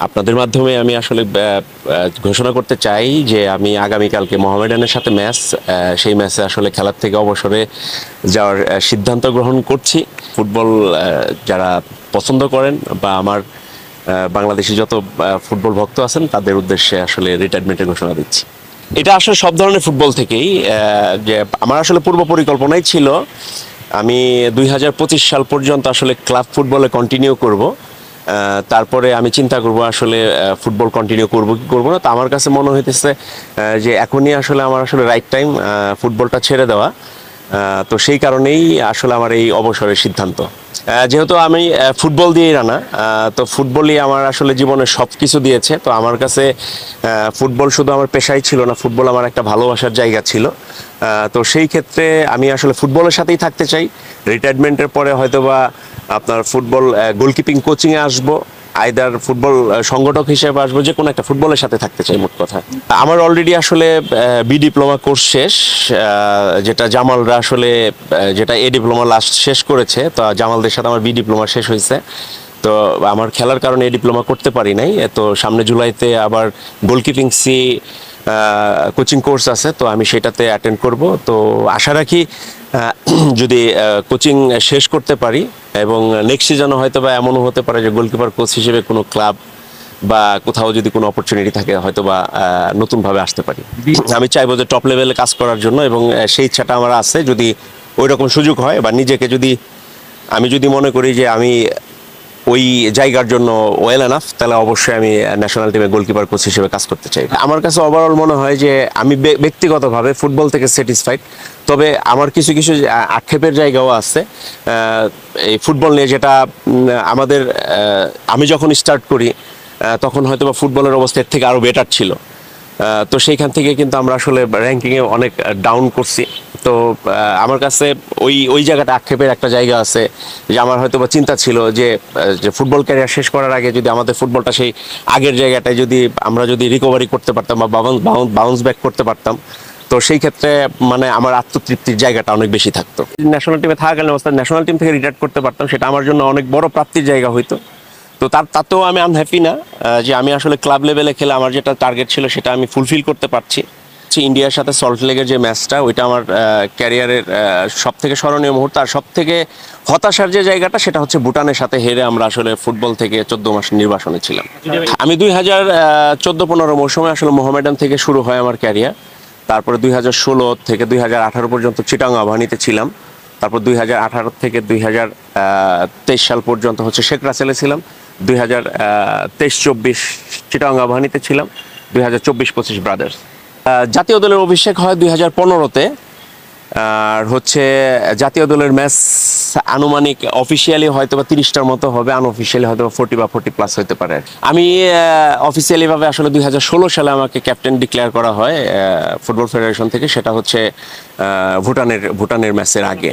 আপনাদের মাধ্যমে আমি আসলে ঘোষণা করতে চাই যে আমি আগামীকালকে মোহামেডানের সাথে ম্যাচ সেই ম্যাচে আসলে খেলার থেকে অবসরে যাওয়ার সিদ্ধান্ত গ্রহণ করছি। ফুটবল যারা পছন্দ করেন বা আমার বাংলাদেশি যত ফুটবল ভক্ত আছেন, তাদের উদ্দেশ্যে আসলে রিটায়ারমেন্টের ঘোষণা দিচ্ছি। এটা আসলে সব ধরনের ফুটবল থেকেই যে আমার আসলে পূর্ব পরিকল্পনাই ছিল, আমি দুই হাজার পঁচিশ সাল পর্যন্ত আসলে ক্লাব ফুটবলে কন্টিনিউ করব। তারপরে আমি চিন্তা করব আসলে ফুটবল কন্টিনিউ করব কি করব না। তো আমার কাছে মনে হইতেছে যে এখনই আসলে আমার আসলে রাইট টাইম ফুটবলটা ছেড়ে দেওয়া। তো সেই কারণেই আসলে আমার এই অবসরের সিদ্ধান্ত। যেহেতু আমি ফুটবল দিয়েই রানা তো ফুটবলই আমার আসলে জীবনে সব কিছু দিয়েছে। তো আমার কাছে ফুটবল শুধু আমার পেশাই ছিল না, ফুটবল আমার একটা ভালোবাসার জায়গা ছিল। তো সেই ক্ষেত্রে আমি আসলে ফুটবলের সাথেই থাকতে চাই। রিটায়ারমেন্টের পরে হয়তোবা আপনার ফুটবল গোলকিপিং কোচিংয়ে আসব। আইদার ফুটবল সংগঠক হিসেবে আসব, যে কোনো একটা ফুটবলের সাথে থাকতে চাই, মোট কথা। আমার অলরেডি আসলে বি ডিপ্লোমা কোর্স শেষ যেটা জামালরা আসলে যেটা এ ডিপ্লোমা লাস্ট শেষ করেছে, তো জামালদের সাথে আমার বি ডিপ্লোমা শেষ হয়েছে। তো আমার খেলার কারণে এ ডিপ্লোমা করতে পারি নাই তো সামনে জুলাইতে আবার গোলকিপিং সি কোচিং কোর্স আছে, তো আমি সেটাতে অ্যাটেন্ড করব। তো আশা রাখি যদি কোচিং শেষ করতে পারি এবং নেক্সট সিজনও হয়তো বা এমনও হতে পারে যে গোলকিপার কোচ হিসেবে কোনো ক্লাব বা কোথাও যদি কোনো অপরচুনিটি থাকে হয়তো বা নতুনভাবে আসতে পারি। আমি চাইব যে টপ লেভেলে কাজ করার জন্য এবং সেই ইচ্ছাটা আমার আছে। যদি ওই রকম সুযোগ হয় বা নিজেকে যদি, আমি যদি মনে করি যে আমি ওই জায়গার জন্য ওয়েল এনাফ তাহলে অবশ্যই আমি ন্যাশনাল টিমে গোলকিপার কোচ হিসেবে কাজ করতে চাই। আমার কাছে ওভারঅল মনে হয় যে, আমি ব্যক্তিগতভাবে ফুটবল থেকে স্যাটিসফাইড তবে আমার কিছু কিছু আক্ষেপের জায়গাও আছে। এই ফুটবল নিয়ে যেটা আমাদের আমি যখন স্টার্ট করি তখন হয়তো বা ফুটবলের অবস্থা এর থেকে আরও বেটার ছিল। তো সেইখান থেকে কিন্তু আমরা আসলে র্যাঙ্কিংয়ে অনেক ডাউন করছি। তো আমার কাছে ওই ওই জায়গাটা আক্ষেপের একটা জায়গা আছে যে আমার হয়তো বা চিন্তা ছিল যে ফুটবল ক্যারিয়ার শেষ করার আগে যদি আমাদের ফুটবলটা সেই আগের জায়গাটায় যদি আমরা যদি রিকভারি করতে পারতাম বা বাউন্স ব্যাক করতে পারতাম, তো সেই ক্ষেত্রে মানে আমার আত্মতৃপ্তির জায়গাটা অনেক বেশি থাকতো। ন্যাশনাল টিমে থাকাকালীন অবস্থায় ন্যাশনাল টিম থেকে রিটায়ার করতে পারতাম, সেটা আমার জন্য অনেক বড় প্রাপ্তির জায়গা হইতো। তো তার, তাতেও আমি আনহ্যাপি না যে আমি আসলে ক্লাব লেভেলে খেলে আমার যেটা টার্গেট ছিল সেটা আমি ফুলফিল করতে পারছি। হচ্ছে ইন্ডিয়ার সাথে সল্ট লেগের যে ম্যাচটা ওইটা আমার ক্যারিয়ারের সব থেকে স্মরণীয় মুহূর্ত। আর সব থেকে হতাশার যে জায়গাটা, সেটা হচ্ছে ভুটানের সাথে হেরে আমরা আসলে ফুটবল থেকে চোদ্দ মাস নির্বাসনে ছিলাম। আমি দুই হাজার চোদ্দ পনেরো মৌসুমে আসলে মোহামেডান থেকে শুরু হয় আমার ক্যারিয়ার তারপরে দুই হাজার ষোলো থেকে দুই হাজার আঠারো পর্যন্ত চিটাং আবাহনীতে ছিলাম। তারপর দুই হাজার আঠারো থেকে দুই হাজার তেইশ সাল পর্যন্ত হচ্ছে শেখ রাসেলে ছিলাম। দুই হাজার তেইশ চব্বিশ চিটাং আবাহনীতে ছিলাম। দুই হাজার চব্বিশ পঁচিশ ব্রাদার্স। জাতীয় দলের অভিষেক হয় দুই হাজার পনেরোতে। আর হচ্ছে জাতীয় দলের ম্যাচ আনুমানিক অফিসিয়ালি হয়তো বা তিরিশটার মতো হবে আনঅফিসিয়ালি হয়তো ফোর্টি বা ফোর্টি প্লাস হতে পারে। আমি অফিসিয়ালিভাবে আসলে দুই হাজার ষোলো সালে আমাকে ক্যাপ্টেন ডিক্লেয়ার করা হয় ফুটবল ফেডারেশন থেকে, সেটা হচ্ছে ভুটানের ভুটানের ম্যাচের আগে।